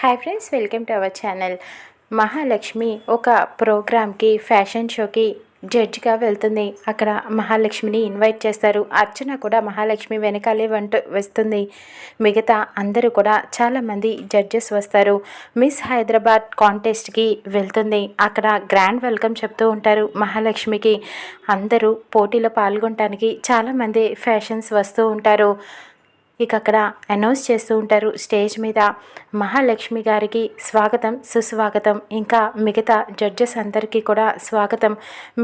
Hi friends welcome to our channel Mahalakshmi ఒక ప్రోగ్రామ్కి fashion షోకి జడ్జిగా వెళ్తుంది. అక్కడ మహాలక్ష్మిని ఇన్వైట్ చేస్తారు. అర్చన కూడా మహాలక్ష్మి వెనకాలే వంట వస్తుంది. మిగతా అందరూ కూడా చాలామంది జడ్జెస్ వస్తారు. మిస్ హైదరాబాద్ కాంటెస్ట్కి వెళ్తుంది. అక్కడ గ్రాండ్ వెల్కమ్ చెప్తూ ఉంటారు మహాలక్ష్మికి. అందరూ పోటీలో పాల్గొనడానికి చాలామంది ఫ్యాషన్స్ వస్తూ ఉంటారు. ఇక అక్కడ అనౌన్స్ చేస్తూ ఉంటారు. స్టేజ్ మీద మహాలక్ష్మి గారికి స్వాగతం సుస్వాగతం. ఇంకా మిగతా జడ్జెస్ అందరికీ కూడా స్వాగతం.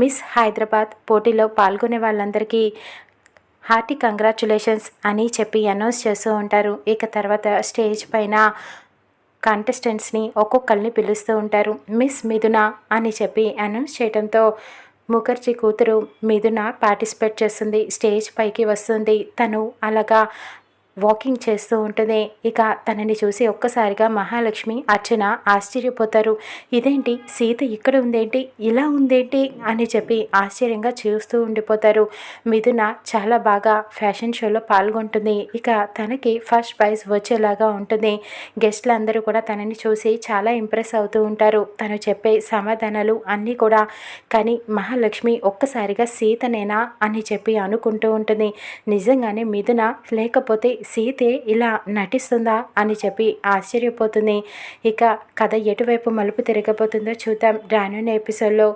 మిస్ హైదరాబాద్ పోటీలో పాల్గొనే వాళ్ళందరికీ హార్టీ కంగ్రాచులేషన్స్ అని చెప్పి అనౌన్స్ చేస్తూ ఉంటారు. ఇక తర్వాత స్టేజ్ పైన కంటెస్టెంట్స్ని ఒక్కొక్కరిని పిలుస్తూ ఉంటారు. మిస్ మిథున అని చెప్పి అనౌన్స్ చేయడంతో ముఖర్జీ కూతురు మిథున పార్టిసిపేట్ చేస్తుంది. స్టేజ్ పైకి వస్తుంది. తను అలాగా వాకింగ్ చేస్తూ ఉంటుంది ఇక తనని చూసి ఒక్కసారిగా మహాలక్ష్మి అర్చన ఆశ్చర్యపోతారు. ఇదేంటి? సీత ఇక్కడ ఉందేంటి? ఇలా ఉందేంటి? అని చెప్పి ఆశ్చర్యంగా చూస్తూ ఉండిపోతారు. మిథున చాలా బాగా ఫ్యాషన్ షోలో పాల్గొంటుంది. ఇక తనకి ఫస్ట్ ప్రైజ్ వచ్చేలాగా ఉంటుంది. గెస్ట్లు అందరూ కూడా తనని చూసి చాలా ఇంప్రెస్ అవుతూ ఉంటారు. తను చెప్పే సమాధానాలు అన్నీ కూడా కానీ మహాలక్ష్మి ఒక్కసారిగా సీతనేనా? అని చెప్పి అనుకుంటూ ఉంటుంది. నిజంగానే మిథున లేకపోతే సీతే ఇలా నటిస్తుందా అని చెప్పి ఆశ్చర్యపోతుంది. ఇక కథ ఎటువైపు మలుపు తిరగబోతుందో చూద్దాం. రానున్న ఎపిసోడ్లో